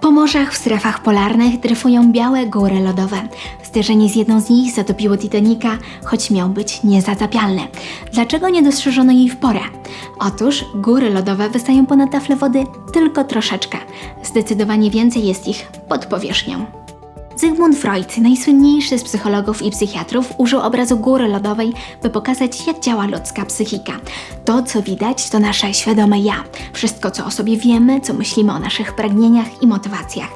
Po morzach w strefach polarnych dryfują białe góry lodowe. Zderzenie z jedną z nich zatopiło Titanica, choć miał być niezatapialny. Dlaczego nie dostrzeżono jej w porę? Otóż góry lodowe wystają ponad tafle wody tylko troszeczkę. Zdecydowanie więcej jest ich pod powierzchnią. Zygmunt Freud, najsłynniejszy z psychologów i psychiatrów, użył obrazu góry lodowej, by pokazać, jak działa ludzka psychika. To, co widać, to nasze świadome ja. Wszystko, co o sobie wiemy, co myślimy o naszych pragnieniach i motywacjach.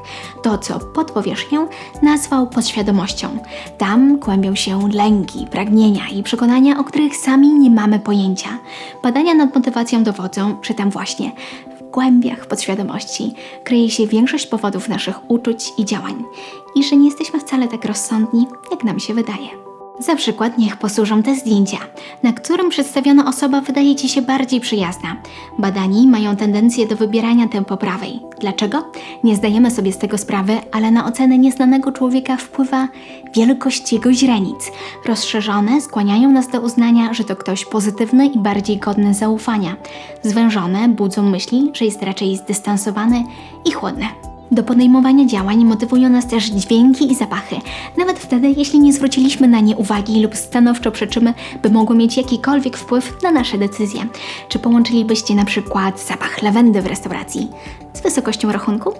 To, co pod powierzchnią nazwał podświadomością. Tam kłębią się lęki, pragnienia i przekonania, o których sami nie mamy pojęcia. Badania nad motywacją dowodzą, że tam właśnie głębiach podświadomości kryje się większość powodów naszych uczuć i działań i że nie jesteśmy wcale tak rozsądni, jak nam się wydaje. Za przykład niech posłużą te zdjęcia, na którym przedstawiona osoba wydaje Ci się bardziej przyjazna. Badani mają tendencję do wybierania tempo prawej. Dlaczego? Nie zdajemy sobie z tego sprawy, ale na ocenę nieznanego człowieka wpływa wielkość jego źrenic. Rozszerzone skłaniają nas do uznania, że to ktoś pozytywny i bardziej godny zaufania. Zwężone budzą myśli, że jest raczej zdystansowany i chłodny. Do podejmowania działań motywują nas też dźwięki i zapachy, nawet wtedy, jeśli nie zwróciliśmy na nie uwagi lub stanowczo przeczymy, by mogły mieć jakikolwiek wpływ na nasze decyzje. Czy połączylibyście na przykład zapach lawendy w restauracji z wysokością rachunku?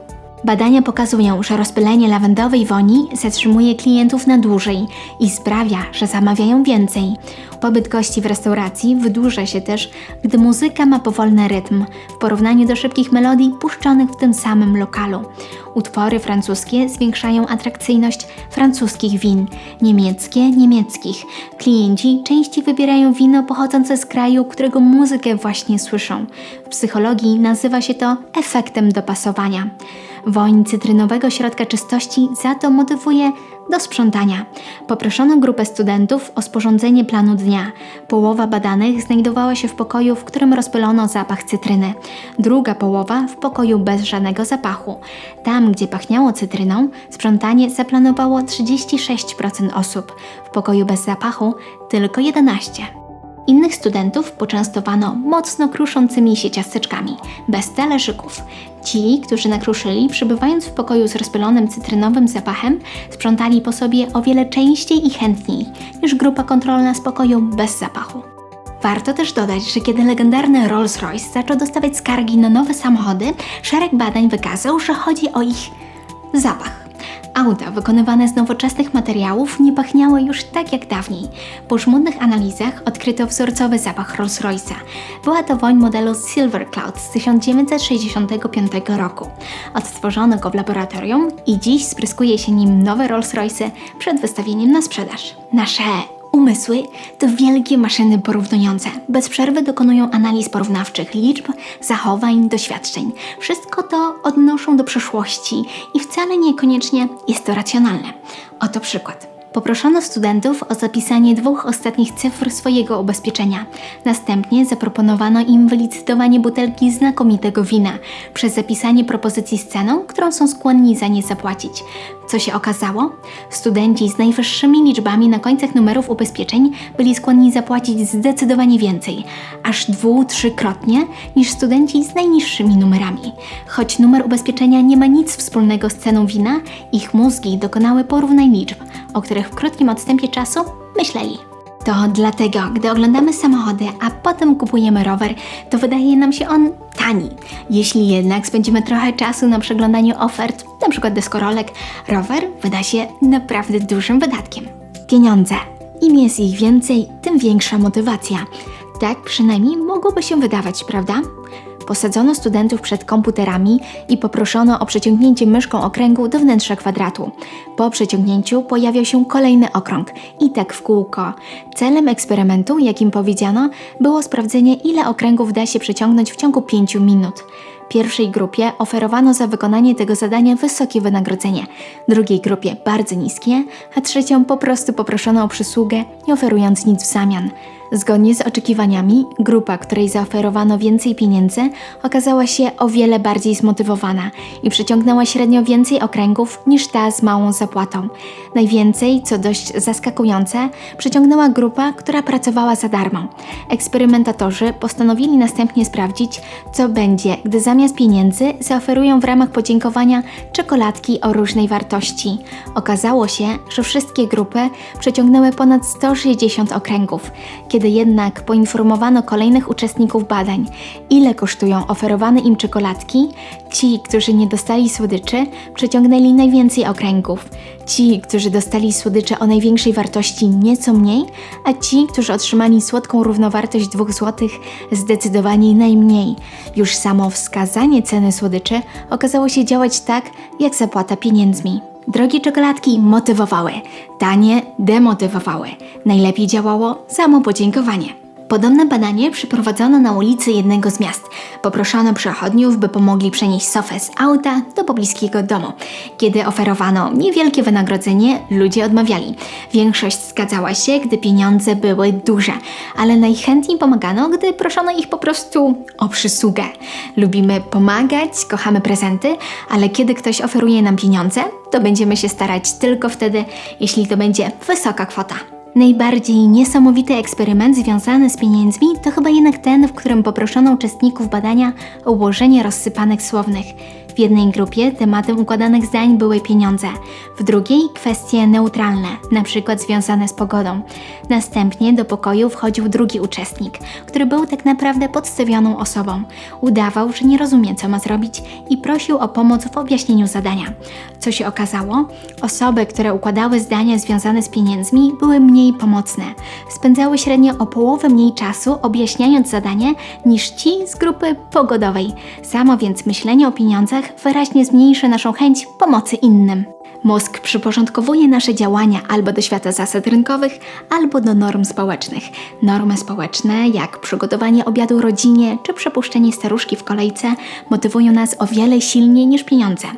Badania pokazują, że rozpylenie lawendowej woni zatrzymuje klientów na dłużej i sprawia, że zamawiają więcej. Pobyt gości w restauracji wydłuża się też, gdy muzyka ma powolny rytm w porównaniu do szybkich melodii puszczonych w tym samym lokalu. Utwory francuskie zwiększają atrakcyjność francuskich win, niemieckie niemieckich. Klienci częściej wybierają wino pochodzące z kraju, którego muzykę właśnie słyszą. W psychologii nazywa się to efektem dopasowania. Woń cytrynowego środka czystości za to motywuje do sprzątania. Poproszono grupę studentów o sporządzenie planu dnia. Połowa badanych znajdowała się w pokoju, w którym rozpylono zapach cytryny. Druga połowa w pokoju bez żadnego zapachu. Tam, gdzie pachniało cytryną, sprzątanie zaplanowało 36% osób. W pokoju bez zapachu tylko 11%. Innych studentów poczęstowano mocno kruszącymi się ciasteczkami, bez talerzyków. Ci, którzy nakruszyli, przebywając w pokoju z rozpylonym cytrynowym zapachem, sprzątali po sobie o wiele częściej i chętniej niż grupa kontrolna z pokoju bez zapachu. Warto też dodać, że kiedy legendarny Rolls-Royce zaczął dostawać skargi na nowe samochody, szereg badań wykazał, że chodzi o ich zapach. Auta wykonywane z nowoczesnych materiałów nie pachniały już tak jak dawniej. Po żmudnych analizach odkryto wzorcowy zapach Rolls-Royce'a. Była to woń modelu Silver Cloud z 1965 roku. Odtworzono go w laboratorium i dziś spryskuje się nim nowe Rolls-Royce przed wystawieniem na sprzedaż. Nasze Umysły to wielkie maszyny porównujące. Bez przerwy dokonują analiz porównawczych liczb, zachowań, doświadczeń. Wszystko to odnoszą do przeszłości i wcale niekoniecznie jest to racjonalne. Oto przykład. Poproszono studentów o zapisanie dwóch ostatnich cyfr swojego ubezpieczenia. Następnie zaproponowano im wylicytowanie butelki znakomitego wina przez zapisanie propozycji z ceną, którą są skłonni za nie zapłacić. Co się okazało? Studenci z najwyższymi liczbami na końcach numerów ubezpieczeń byli skłonni zapłacić zdecydowanie więcej, aż dwu, trzykrotnie, niż studenci z najniższymi numerami. Choć numer ubezpieczenia nie ma nic wspólnego z ceną wina, ich mózgi dokonały porównań liczb, o których w krótkim odstępie czasu myśleli. To dlatego, gdy oglądamy samochody, a potem kupujemy rower, to wydaje nam się on tani. Jeśli jednak spędzimy trochę czasu na przeglądaniu ofert, np. deskorolek, rower wyda się naprawdę dużym wydatkiem. Pieniądze. Im jest ich więcej, tym większa motywacja. Tak przynajmniej mogłoby się wydawać, prawda? Posadzono studentów przed komputerami i poproszono o przeciągnięcie myszką okręgu do wnętrza kwadratu. Po przeciągnięciu pojawiał się kolejny okrąg i tak w kółko. Celem eksperymentu, jakim powiedziano, było sprawdzenie, ile okręgów da się przeciągnąć w ciągu 5 minut. Pierwszej grupie oferowano za wykonanie tego zadania wysokie wynagrodzenie, drugiej grupie bardzo niskie, a trzecią po prostu poproszono o przysługę, nie oferując nic w zamian. Zgodnie z oczekiwaniami, grupa, której zaoferowano więcej pieniędzy, okazała się o wiele bardziej zmotywowana i przyciągnęła średnio więcej okręgów niż ta z małą zapłatą. Najwięcej, co dość zaskakujące, przyciągnęła grupa, która pracowała za darmo. Eksperymentatorzy postanowili następnie sprawdzić, co będzie, gdy zamiast pieniędzy zaoferują w ramach podziękowania czekoladki o różnej wartości. Okazało się, że wszystkie grupy przeciągnęły ponad 160 okręgów. Kiedy jednak poinformowano kolejnych uczestników badań, ile kosztują oferowane im czekoladki, ci, którzy nie dostali słodyczy, przeciągnęli najwięcej okręgów. Ci, którzy dostali słodycze o największej wartości nieco mniej, a ci, którzy otrzymali słodką równowartość 2 zł zdecydowanie najmniej. Już samo wskazanie ceny słodyczy okazało się działać tak, jak zapłata pieniędzmi. Drogie czekoladki motywowały, tanie demotywowały. Najlepiej działało samo podziękowanie. Podobne badanie przeprowadzono na ulicy jednego z miast. Poproszono przechodniów, by pomogli przenieść sofę z auta do pobliskiego domu. Kiedy oferowano niewielkie wynagrodzenie, ludzie odmawiali. Większość zgadzała się, gdy pieniądze były duże, ale najchętniej pomagano, gdy proszono ich po prostu o przysługę. Lubimy pomagać, kochamy prezenty, ale kiedy ktoś oferuje nam pieniądze, to będziemy się starać tylko wtedy, jeśli to będzie wysoka kwota. Najbardziej niesamowity eksperyment związany z pieniędzmi to chyba jednak ten, w którym poproszono uczestników badania o ułożenie rozsypanek słownych. W jednej grupie tematem układanych zdań były pieniądze, w drugiej kwestie neutralne, przykład związane z pogodą. Następnie do pokoju wchodził drugi uczestnik, który był tak naprawdę podstawioną osobą. Udawał, że nie rozumie, co ma zrobić i prosił o pomoc w objaśnieniu zadania. Co się okazało? Osoby, które układały zdania związane z pieniędzmi, były mniej pomocne. Spędzały średnio o połowę mniej czasu objaśniając zadanie niż ci z grupy pogodowej. Samo więc myślenie o pieniądzach wyraźnie zmniejszy naszą chęć pomocy innym. Mózg przyporządkowuje nasze działania albo do świata zasad rynkowych, albo do norm społecznych. Normy społeczne, jak przygotowanie obiadu rodzinie czy przepuszczenie staruszki w kolejce, motywują nas o wiele silniej niż pieniądze.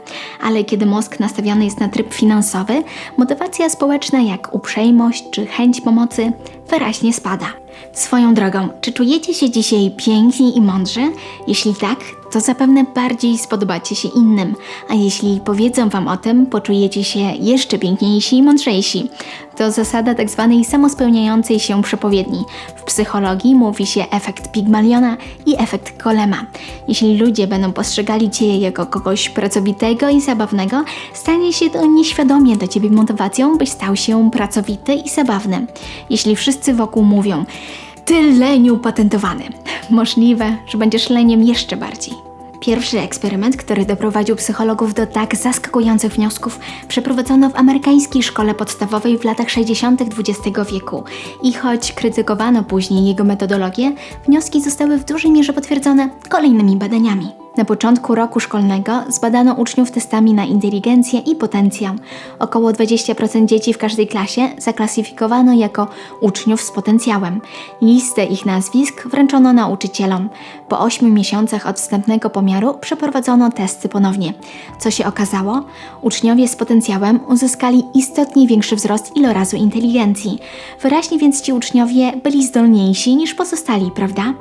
Ale kiedy mózg nastawiony jest na tryb finansowy, motywacja społeczna, jak uprzejmość czy chęć pomocy, wyraźnie spada. Swoją drogą, czy czujecie się dzisiaj piękni i mądrzy? Jeśli tak, to zapewne bardziej spodobacie się innym, a jeśli powiedzą Wam o tym, poczujecie się jeszcze piękniejsi i mądrzejsi. To zasada tak zwanej samospełniającej się przepowiedni. W psychologii mówi się efekt Pigmaliona i efekt Kolema. Jeśli ludzie będą postrzegali Cię jako kogoś pracowitego i zabawnego, stanie się to nieświadomie dla Ciebie motywacją, byś stał się pracowity i zabawny. Jeśli wszyscy wokół mówią, ty leniu patentowany. Możliwe, że będziesz leniem jeszcze bardziej. Pierwszy eksperyment, który doprowadził psychologów do tak zaskakujących wniosków, przeprowadzono w amerykańskiej szkole podstawowej w latach 60. XX wieku. I choć krytykowano później jego metodologię, wnioski zostały w dużej mierze potwierdzone kolejnymi badaniami. Na początku roku szkolnego zbadano uczniów testami na inteligencję i potencjał. Około 20% dzieci w każdej klasie zaklasyfikowano jako uczniów z potencjałem. Listę ich nazwisk wręczono nauczycielom. Po 8 miesiącach od wstępnego pomiaru przeprowadzono testy ponownie. Co się okazało? Uczniowie z potencjałem uzyskali istotnie większy wzrost ilorazu inteligencji. Wyraźnie więc ci uczniowie byli zdolniejsi niż pozostali, prawda?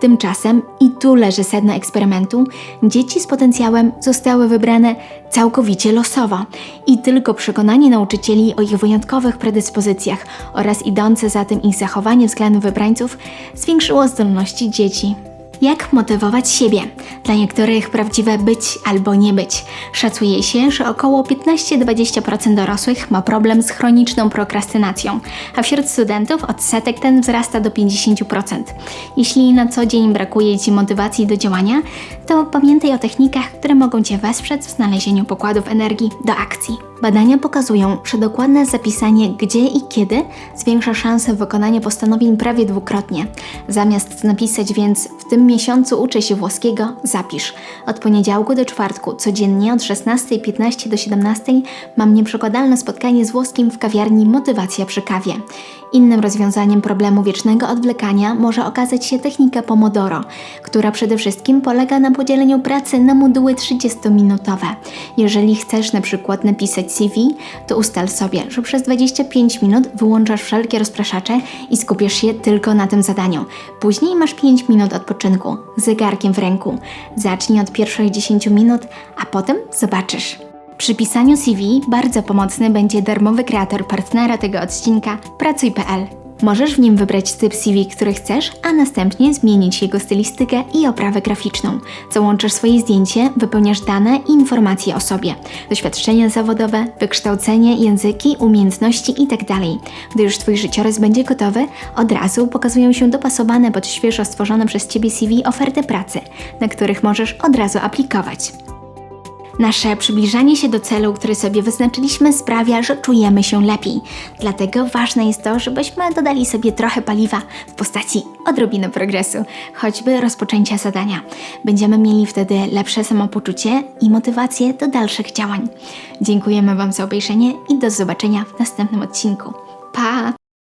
Tymczasem, i tu leży sedno eksperymentu, dzieci z potencjałem zostały wybrane całkowicie losowo i tylko przekonanie nauczycieli o ich wyjątkowych predyspozycjach oraz idące za tym ich zachowanie względem wybrańców zwiększyło zdolności dzieci. Jak motywować siebie? Dla niektórych prawdziwe być albo nie być. Szacuje się, że około 15-20% dorosłych ma problem z chroniczną prokrastynacją, a wśród studentów odsetek ten wzrasta do 50%. Jeśli na co dzień brakuje Ci motywacji do działania, to pamiętaj o technikach, które mogą Cię wesprzeć w znalezieniu pokładów energii do akcji. Badania pokazują, że dokładne zapisanie gdzie i kiedy zwiększa szanse wykonania postanowień prawie dwukrotnie. Zamiast napisać więc w tym miesiącu uczę się włoskiego, zapisz. Od poniedziałku do czwartku codziennie od 16.15 do 17.00 mam nieprzekładalne spotkanie z włoskim w kawiarni Motywacja przy kawie. Innym rozwiązaniem problemu wiecznego odwlekania może okazać się technika Pomodoro, która przede wszystkim polega na podzieleniu pracy na moduły 30-minutowe. Jeżeli chcesz na przykład napisać CV, to ustal sobie, że przez 25 minut wyłączasz wszelkie rozpraszacze i skupiasz się tylko na tym zadaniu. Później masz 5 minut odpoczynku, zegarkiem w ręku. Zacznij od pierwszych 10 minut, a potem zobaczysz. Przy pisaniu CV bardzo pomocny będzie darmowy kreator partnera tego odcinka Pracuj.pl. Możesz w nim wybrać typ CV, który chcesz, a następnie zmienić jego stylistykę i oprawę graficzną. Załączasz swoje zdjęcie, wypełniasz dane i informacje o sobie, doświadczenia zawodowe, wykształcenie, języki, umiejętności itd. Gdy już Twój życiorys będzie gotowy, od razu pokazują się dopasowane pod świeżo stworzone przez Ciebie CV oferty pracy, na których możesz od razu aplikować. Nasze przybliżanie się do celu, który sobie wyznaczyliśmy, sprawia, że czujemy się lepiej. Dlatego ważne jest to, żebyśmy dodali sobie trochę paliwa w postaci odrobiny progresu, choćby rozpoczęcia zadania. Będziemy mieli wtedy lepsze samopoczucie i motywację do dalszych działań. Dziękujemy Wam za obejrzenie i do zobaczenia w następnym odcinku. Pa!